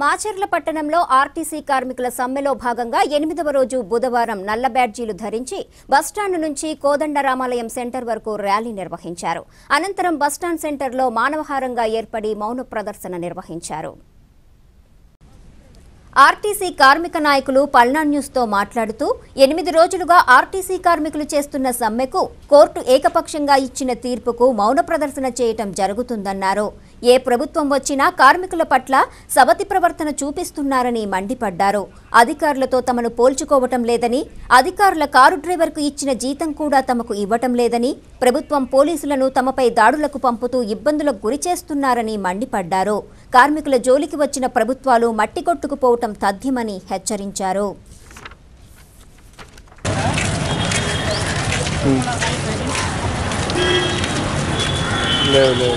మాచర్ల పట్టణంలో ఆర్టీసీ కార్మికుల సమ్మెలో భాగంగా ఎనిమిదవ రోజు బుధవారం నల్ల బ్యాడ్జీలు ధరించి బస్టాండ్ నుంచి కోదండరామాలయం సెంటర్ వరకు ర్యాలీ నిర్వహించారు. అనంతరం బస్టాండ్ సెంటర్లో మానవహారంగా ఏర్పడి మౌన ప్రదర్శన నిర్వహించారు. ఆర్టీసీ కార్మిక నాయకులు పల్నా న్యూస్తో మాట్లాడుతూ ఎనిమిది రోజులుగా ఆర్టీసీ కార్మికులు చేస్తున్న సమ్మెకు కోర్టు ఏకపక్షంగా ఇచ్చిన తీర్పుకు మౌన ప్రదర్శన చేయటం జరుగుతుందన్నారు. ఏ ప్రభుత్వం వచ్చినా కార్మికుల పట్ల సవతి ప్రవర్తన చూపిస్తున్నారని మండిపడ్డారు. అధికారులతో తమను పోల్చుకోవటం లేదని అధికారుల కారు డ్రైవర్కు ఇచ్చిన జీతం కూడా తమకు ఇవ్వటం లేదని ప్రభుత్వం పోలీసులను తమపై దాడులకు పంపుతూ ఇబ్బందులకు గురి చేస్తున్నారని మండిపడ్డారు. కార్మికుల జోలికి వచ్చిన ప్రభుత్వాలు మట్టి కొట్టుకుపోవటం తథ్యమని హెచ్చరించారు. లేవు లేవు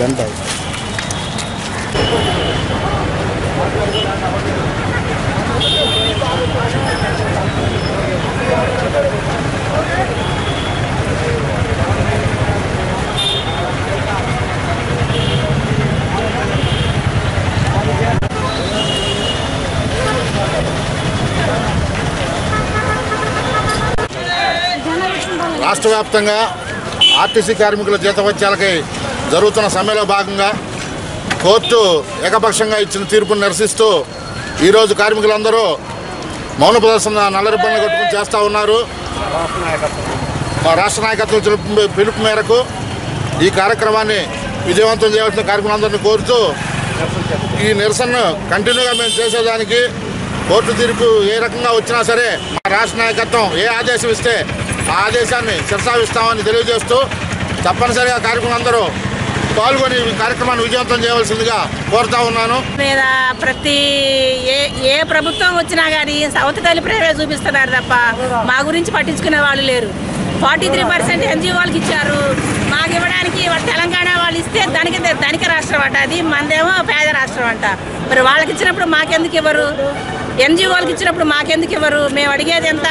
గంట రాష్ట్ర వ్యాప్తంగా ఆర్టీసీ కార్మికుల జీతవత్యాలకై జరుగుతున్న సమ్మెలో భాగంగా కోర్టు ఏకపక్షంగా ఇచ్చిన తీర్పును నిరసిస్తూ ఈరోజు కార్మికులందరూ మౌన ప్రదర్శన నల్లరిబ్బన్లు కట్టుకుని చేస్తూ ఉన్నారు. మా రాష్ట్ర నాయకత్వం ఇచ్చిన పిలుపు- పిలుపు మేరకు ఈ కార్యక్రమాన్ని విజయవంతం చేయాల్సిన కార్మికులందరినీ కోరుతూ ఈ నిరసనను కంటిన్యూగా మేము చేసేదానికి కోర్టు తీర్పు ఏ రకంగా వచ్చినా సరే మా రాష్ట్ర నాయకత్వం ఏ ఆదేశం ఇస్తే ఆదేశాన్ని శిరసావిస్తామని తెలియజేస్తూ తప్పనిసరిగా కార్యక్రమందరూ పాల్గొని కార్యక్రమాన్ని విజయవంతం చేయవలసిందిగా కోరుతా ఉన్నాను. మీద ప్రతి ఏ ఏ ప్రభుత్వం వచ్చినా కానీ సౌత్ ప్రేమే చూపిస్తున్నారు తప్ప మా గురించి పట్టించుకునే వాళ్ళు లేరు. ఫార్టీ త్రీ పర్సెంట్ ఎన్జిఓలకు వాళ్ళకి ఇచ్చారు. మాకు ఇవ్వడానికి తెలంగాణ వాళ్ళు ఇస్తే దానికి ధనిక రాష్ట్రం అంట. అది మనదేమో పేద రాష్ట్రం అంట. మరి వాళ్ళకి ఇచ్చినప్పుడు మాకెందుకు ఇవ్వరు? ఎన్జిఓలకు ఇచ్చినప్పుడు మాకెందుకు ఇవ్వరు? మేము అడిగేది ఎంత?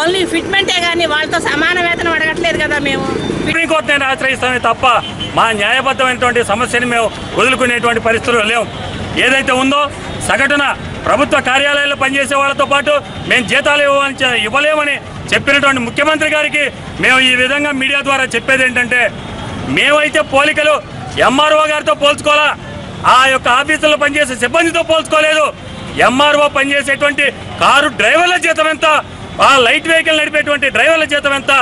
ఓన్లీ ఫిట్మెంటే కానీ వాళ్ళతో సమాన వేతనం అడగట్లేదు కదా మేము. సుప్రీంకోర్టుని ఆశ్రయిస్తామే తప్ప మా న్యాయబద్ధమైనటువంటి సమస్యని మేము వదులుకునేటువంటి పరిస్థితులు లేవు. ఏదైతే ఉందో సగటున ప్రభుత్వ కార్యాలయాల్లో పనిచేసే వాళ్ళతో పాటు మేము జీతాలు ఇవ్వని ఇవ్వలేమని చెప్పినటువంటి ముఖ్యమంత్రి గారికి మేము ఈ విధంగా మీడియా ద్వారా చెప్పేది ఏంటంటే మేమైతే పోలికలు ఎంఆర్ఓ గారితో పోల్చుకోవాలా? ఆ యొక్క ఆఫీసుల్లో పనిచేసే సిబ్బందితో పోల్చుకోలేదు. ఎంఆర్ఓ పనిచేసేటువంటి కారు డ్రైవర్ల జీతం ఎంత? ఆ లైట్ వెహికల్ నడిపేటువంటి డ్రైవర్ల జీతం ఎంత?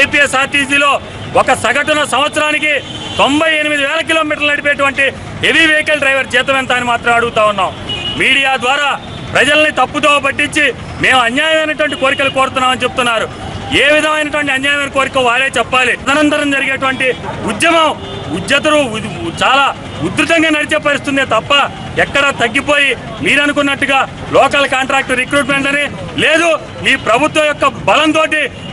ఏపీఎస్ఆర్టీసీలో ఒక సగటున సంవత్సరానికి తొంభై ఎనిమిది వేల కిలోమీటర్లు నడిపేటువంటి హెవీ వెహికల్ డ్రైవర్ జీతం ఎంత అని మాత్రం అడుగుతా ఉన్నాం. మీడియా ద్వారా ప్రజల్ని తప్పుతో పట్టించి మేము అన్యాయమైనటువంటి కోరికలు కోరుతున్నామని చెప్తున్నారు. ఏ విధమైనటువంటి అన్యాయమైన కోరిక వారే చెప్పాలి. తదనంతరం జరిగేటువంటి ఉద్యమం ఉద్యతులు చాలా ఉధృతంగా నడిచే పరిస్థితుందే తప్ప ఎక్కడ తగ్గిపోయి మీరు అనుకున్నట్టుగా లోకల్ కాంట్రాక్ట్ రిక్రూట్మెంట్ అని లేదు. మీ ప్రభుత్వం యొక్క బలంతో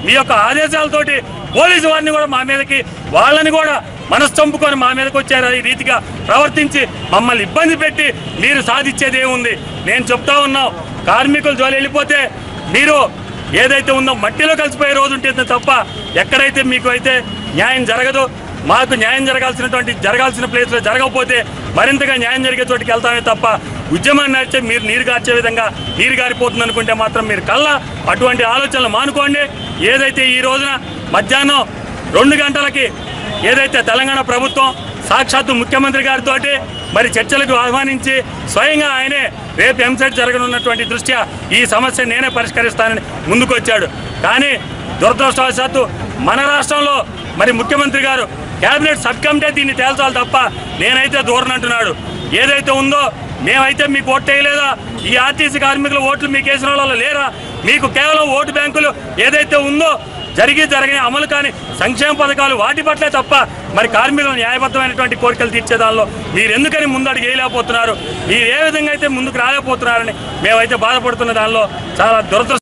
మీ యొక్క ఆదేశాలతోటి పోలీసు వారిని కూడా మా మీదకి వాళ్ళని కూడా మనస్తంపుకొని మా మీదకి వచ్చారు. ఈ రీతిగా ప్రవర్తించి మమ్మల్ని ఇబ్బంది పెట్టి మీరు సాధించేది ఏముంది? నేను చెప్తా ఉన్నాం. కార్మికులు జోలి వెళ్ళిపోతే మీరు ఏదైతే ఉందో మట్టిలో కలిసిపోయే రోజు ఉంటుంది తప్ప ఎక్కడైతే మీకు అయితే న్యాయం జరగదు. మాకు న్యాయం జరగాల్సినటువంటి జరగాల్సిన ప్లేస్లో జరగకపోతే మరింతగా న్యాయం జరిగే చోటికి వెళ్తామే తప్ప ఉద్యమాన్ని నడిచే మీరు నీరు గార్చే విధంగా నీరు గారిపోతుంది అనుకుంటే మాత్రం మీరు కల్లా అటువంటి ఆలోచనలు మానుకోండి. ఏదైతే ఈ రోజున మధ్యాహ్నం రెండు గంటలకి ఏదైతే తెలంగాణ ప్రభుత్వం సాక్షాత్తు ముఖ్యమంత్రి గారితో మరి చర్చలకు ఆహ్వానించి స్వయంగా ఆయనే రేపు ఎంసెట్ జరగనున్నటువంటి దృష్ట్యా ఈ సమస్య నేనే పరిష్కరిస్తానని ముందుకొచ్చాడు. కానీ దురదృష్టవశాత్తు మన రాష్ట్రంలో మరి ముఖ్యమంత్రి గారు కేబినెట్ సబ్ కమిటీ దీన్ని తేల్చాలి తప్ప నేనైతే దూరం అంటున్నాడు. ఏదైతే ఉందో మేమైతే మీకు ఓటు వేయలేదా? ఈ ఆర్టీసీ కార్మికుల ఓట్లు మీకు వేసిన వాళ్ళు లేరా? మీకు కేవలం ఓటు బ్యాంకులు ఏదైతే ఉందో జరిగి జరగని అమలు కాని సంక్షేమ పథకాలు వాటి పట్లే తప్ప మరి కార్మికులు న్యాయబద్ధమైనటువంటి కోరికలు తీర్చే దానిలో మీరు ఎందుకని ముందడుగు వేయలేకపోతున్నారు? మీరు ఏ విధంగా అయితే ముందుకు రాలేకపోతున్నారని మేమైతే బాధపడుతున్న దానిలో చాలా దురదృష్టం